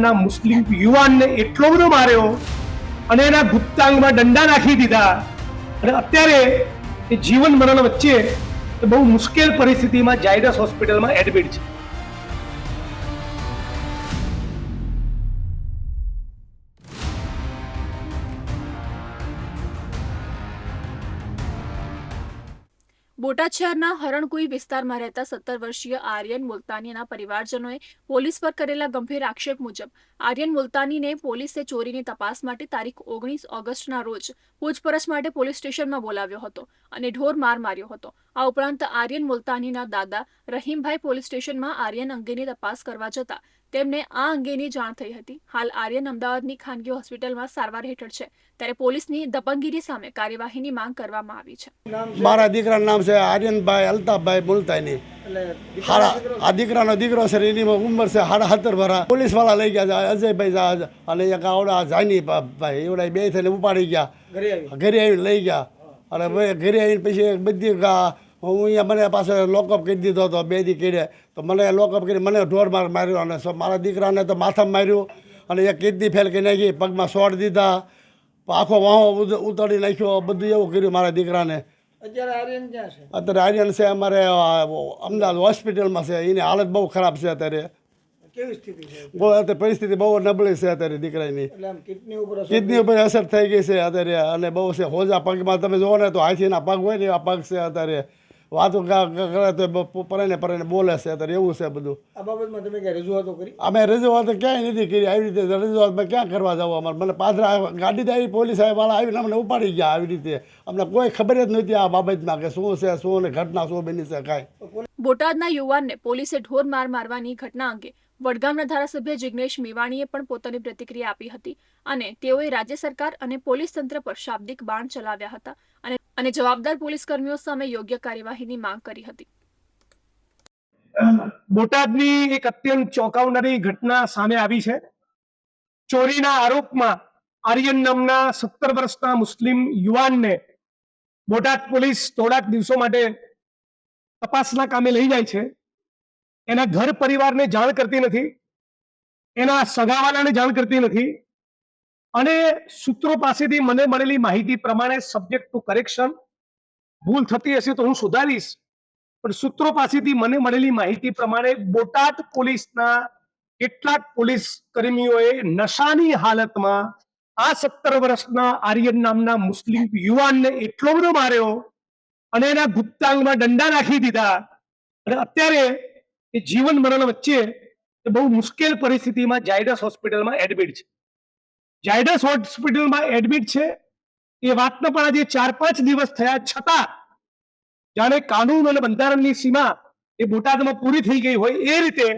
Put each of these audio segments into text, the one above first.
ના મુસ્લિમ યુવાનને એટલો બધો માર્યો અને એના ગુપ્તાંગમાં દંડા નાખી દીધા. અને અત્યારે એ જીવન મરણ વચ્ચે બહુ મુશ્કેલ પરિસ્થિતિમાં જાયડસ હોસ્પિટલમાં એડમિટ છે. બોટાદ શહેરના હરણકુઈ વિસ્તારમાં રહેતા સત્તર વર્ષીય આર્યન મુલતાનીના પરિવારજનોએ પોલીસ પર કરેલા ગંભીર આક્ષેપ મુજબ આર્યન મુલતાનીને પોલીસે ચોરીની તપાસ માટે તારીખ ઓગણીસ ઓગસ્ટના રોજ પૂછપરછ માટે પોલીસ સ્ટેશનમાં બોલાવ્યો હતો અને ઢોર માર માર્યો હતો. આ ઉપરાંત આર્યન મુલતાનીના દાદા રહીમભાઈ પોલીસ સ્ટેશનમાં આર્યન અંગેની તપાસ કરવા જતા તેમને આ અંગેની જાણ થઈ હતી. હાલ આર્યન અમદાવાદની ખાનગી હોસ્પિટલમાં સારવાર હેઠળ છે. ત્યારે પોલીસની દબંગગીરી સામે કાર્યવાહીની માંગ કરવામાં આવી છે. મારા દીકરાનું નામ છે આર્યનભાઈ અલ્તાફભાઈ મુલતાની. આ દીકરાનો દીકરો છે એની ઉંમર છે સાડા સત્તર ભરા પોલીસવાળા લઈ ગયા અજયભાઈ જા- અને એક આવડા જાની ભાઈ એવડા બે થઈને ઉપાડી ગયા. ઘરે આવીને લઈ ગયા. અને ઘરે આવીને પછી બધી હું અહીંયા મને પાસે લોકઅપ કરી દીધો હતો બે દી કીડે તો મને લોકઅપ કરી મને ઢોર માર માર્યો અને સો- મારા દીકરાને તો માથામાં માર્યું અને એક કિડની ફેલ કરી નાખી પગમાં સોડ દીધા. આખો વાહો ઉદ- ઉતારી નાખ્યો બધું એવું કર્યું મારા દીકરાને. અત્યારે આર્યન ક્યાં છે? અત્યારે આર્યન છે અમારે અ, અમદાવાદ હોસ્પિટલમાં છે. એની હાલત બહુ ખરાબ છે અત્યારે. કેવી સ્થિતિ છે? બહુ અત્યારે પરિસ્થિતિ બહુ નબળી છે અત્યારે દીકરાની. એટલે આમ કિડની ઉપર અસર કિડની ઉપર અસર થઈ ગઈ છે અત્યારે અને બહુ છે. હોજા પગમાં તમે જુઓ ને તો હાથીના પગ હોય ને એવા પગ છે અત્યારે. વાતો કરે તો પરાઈને પરાઈને બોલે છે અત્યારે એવું છે બધું. આ બાબતમાં તમે ક્યાં રજૂઆતો કરી? અમે રજૂઆતો ક્યાંય નથી કરી આવી રીતે રજૂઆતમાં ક્યાં કરવા જવું અમારે? મને પાછળ ગાડી આવી પોલીસવાળા આવીને અમને ઉપાડી ગયા આવી રીતે. અમને કોઈ ખબર જ નથી આ બાબતમાં કે શું છે શું ને ઘટના શું બની છે કાંઈ. બોટાદના યુવાનને પોલીસે ઢોર માર મારવાની ઘટના અંગે વડગામના ધારાસભ્ય જિગ્નેશ મેવાણીએ પણ પોતાની પ્રતિક્રિયા આપી હતી અને તેઓએ રાજ્ય સરકાર અને પોલીસ તંત્ર પર શાબ્દિક બાણ ચલાવ્યા હતા. અને જવાબદાર પોલીસ કર્મીઓ સામે યોગ્ય કાર્યવાહીની માંગ કરી હતી. બોટાદની એક અત્યંત ચોંકાવનારી ઘટના સામે આવી છે. ચોરીના આરોપમાં આર્યન નામના સત્તર વર્ષના મુસ્લિમ યુવાનને બોટાદ પોલીસ થોડાક દિવસો માટે તપાસના કામે લઈ જાય છે. એના ઘર પરિવારને જાણ કરતી નથી. એના સગાવાલાને જાણ કરતી નથી. અને સૂત્રો પાસેથી મને મળેલી માહિતી પ્રમાણે સબ્જેક્ટ ટુ કરેક્શન ભૂલ થતી હશે તો હું સુધારીશ. પણ સૂત્રો પાસેથી મને મળેલી માહિતી પ્રમાણે બોટાદ પોલીસના કેટલાક પોલીસ કર્મીઓએ નશાની હાલતમાં આ સત્તર વર્ષના આર્યન નામના મુસ્લિમ યુવાનને એટલો બધો માર્યો અને એના ગુપ્તાંગમાં દંડા નાખી દીધા. અને અત્યારે એ જીવન મરણ વચ્ચે બહુ મુશ્કેલ પરિસ્થિતિમાં જાયડસ હોસ્પિટલમાં એડમિટ છે. જાયડસ હોસ્પિટલમાં એડમિટ છે. એ વાતનો પણ આજે ચાર પાંચ દિવસ થયા છતાં જાણે કાનૂન અને બંધારણની સીમા એ બોટાદમાં પૂરી થઈ ગઈ હોય એ રીતે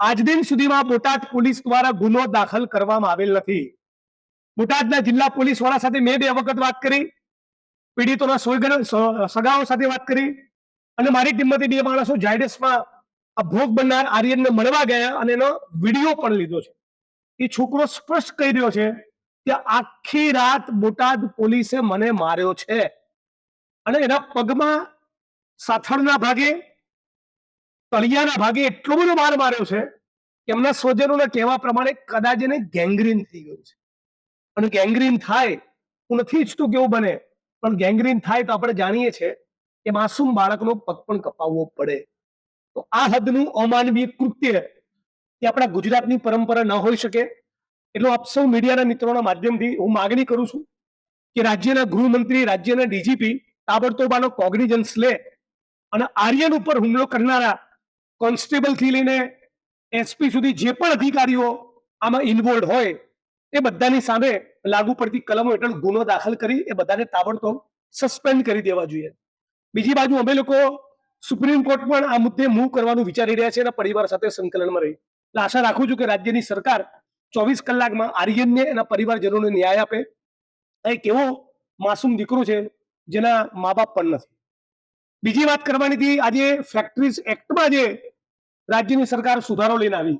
આજ દિન સુધીમાં બોટાદ પોલીસ દ્વારા ગુનો દાખલ કરવામાં આવેલ નથી. બોટાદના જિલ્લા પોલીસવાળા સાથે મેં બે વખત વાત કરી, પીડિતોના સગાઓ સાથે વાત કરી અને મારી ટીમમાંથી બે માણસો જાયડસમાં આ ભોગ બનનાર આર્યનને મળવા ગયા અને એનો વીડિયો પણ લીધો છે. એ છોકરો સ્પષ્ટ કહી રહ્યો છે કે આખી રાત બોટાદ પોલીસે મને માર્યો છે. અને એના પગમાં સાથળના ભાગે, તળિયાના ભાગે એટલો બધો માર માર્યો છે કે એમના સ્વજનોને કહેવા પ્રમાણે કદાચ એને ગેંગ્રીન થઈ ગયું છે. અને ગેંગ્રીન થાય, હું નથી ઈચ્છતું કેવું બને, પણ ગેંગ્રીન થાય તો આપણે જાણીએ છીએ કે માસૂમ બાળકનો પગ પણ કપાવવો પડે. તો આ હદનું અમાનવીય કૃત્ય એ આપણા ગુજરાતની પરંપરા ન હોઈ શકે? એટલો આપ સૌ મીડિયાના મિત્રોના માધ્યમથી હું માગણી કરું છું કે રાજ્યના ગૃહમંત્રી, રાજ્યના ડીજીપી તાબડતોબાનો કોગ્નિજન્સ લે અને આર્યન ઉપર હુમલો કરનારા કોન્સ્ટેબલથી લઈને એસપી સુધી જે પણ અધિકારીઓ આમાં ઇન્વોલ્વ હોય, એ બધાની સામે લાગુ પડતી કલમો હેઠળ ગુનો દાખલ કરી એ બધાને તાબડતોબ સસ્પેન્ડ કરી દેવા જોઈએ. બીજી બાજુ અમે લોકો સુપ્રીમ કોર્ટ પણ આ મુદ્દે મૂવ કરવાનું વિચારી રહ્યા છે અને પરિવાર સાથે સંકલનમાં રહી એટલે આશા રાખું છું કે રાજ્યની સરકાર ચોવીસ કલાકમાં આર્યનને એના પરિવારજનોને ન્યાય આપે. એક એવો માસૂમ દીકરો છે જેના મા બાપ પણ નથી. બીજી વાત કરવાની હતી આજે ફેક્ટરીઝ એક્ટમાં જે રાજ્યની સરકાર સુધારો લઈને આવી.